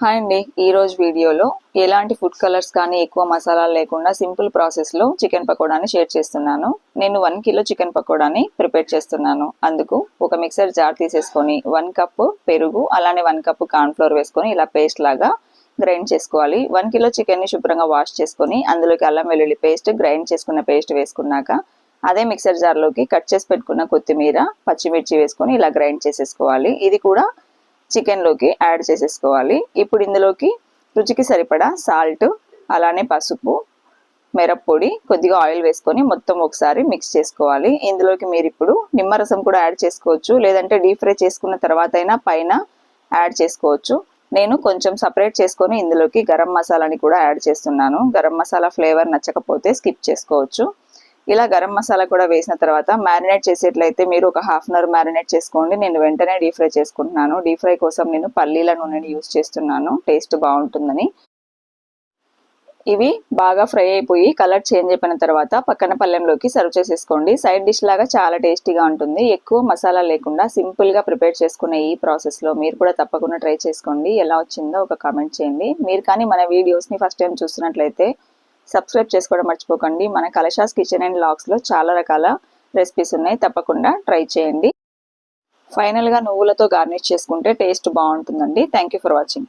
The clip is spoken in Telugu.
హాయ్ అండి. ఈ రోజు వీడియోలో ఎలాంటి ఫుడ్ కలర్స్ కానీ ఎక్కువ మసాలాలు లేకుండా సింపుల్ ప్రాసెస్లో చికెన్ పకోడాని షేర్ చేస్తున్నాను. నేను వన్ కిలో చికెన్ పకోడాని ప్రిపేర్ చేస్తున్నాను. అందుకు ఒక మిక్సర్ జార్ తీసేసుకొని వన్ కప్ పెరుగు అలానే వన్ కప్ కార్న్ఫ్లోర్ వేసుకొని ఇలా పేస్ట్ లాగా గ్రైండ్ చేసుకోవాలి. వన్ కిలో చికెన్ని శుభ్రంగా వాష్ చేసుకొని అందులోకి అల్లం వెల్లుల్లి పేస్ట్ గ్రైండ్ చేసుకున్న పేస్ట్ వేసుకున్నాక అదే మిక్సర్ జార్లోకి కట్ చేసి పెట్టుకున్న కొత్తిమీర పచ్చిమిర్చి వేసుకొని ఇలా గ్రైండ్ చేసేసుకోవాలి. ఇది కూడా చికెన్లోకి యాడ్ చేసేసుకోవాలి. ఇప్పుడు ఇందులోకి రుచికి సరిపడా సాల్ట్ అలానే పసుపు మిరప్పొడి కొద్దిగా ఆయిల్ వేసుకొని మొత్తం ఒకసారి మిక్స్ చేసుకోవాలి. ఇందులోకి మీరు ఇప్పుడు నిమ్మరసం కూడా యాడ్ చేసుకోవచ్చు. లేదంటే డీప్ ఫ్రై చేసుకున్న తర్వాత అయినా పైన యాడ్ చేసుకోవచ్చు. నేను కొంచెం సపరేట్ చేసుకొని ఇందులోకి గరం మసాలాని కూడా యాడ్ చేస్తున్నాను. గరం మసాలా ఫ్లేవర్ నచ్చకపోతే స్కిప్ చేసుకోవచ్చు. ఇలా గరం మసాలా కూడా వేసిన తర్వాత మ్యారినేట్ చేసేట్లయితే మీరు ఒక హాఫ్ అన్ అవర్ మ్యారినేట్ చేసుకోండి. నేను వెంటనే డీప్ ఫ్రై చేసుకుంటున్నాను. డీప్ ఫ్రై కోసం నేను పల్లీల నూనెని యూస్ చేస్తున్నాను. టేస్ట్ బాగుంటుందని. ఇవి బాగా ఫ్రై అయిపోయి కలర్ చేంజ్ అయిపోయిన తర్వాత పక్కన పల్లెంలోకి సర్వ్ చేసేసుకోండి. సైడ్ డిష్ లాగా చాలా టేస్టీగా ఉంటుంది. ఎక్కువ మసాలా లేకుండా సింపుల్గా ప్రిపేర్ చేసుకునే ఈ ప్రాసెస్లో మీరు కూడా తప్పకుండా ట్రై చేసుకోండి. ఎలా వచ్చిందో ఒక కామెంట్ చేయండి. మీరు కానీ మన వీడియోస్ని ఫస్ట్ టైం చూస్తున్నట్లయితే సబ్స్క్రైబ్ చేసుకోవడం మర్చిపోకండి. మన కలశాస్ కిచెన్ అండ్ లాగ్స్లో చాలా రకాల రెసిపీస్ ఉన్నాయి. తప్పకుండా ట్రై చేయండి. ఫైనల్గా నువ్వులతో గార్నిష్ చేసుకుంటే టేస్ట్ బాగుంటుందండి. Thank for watching.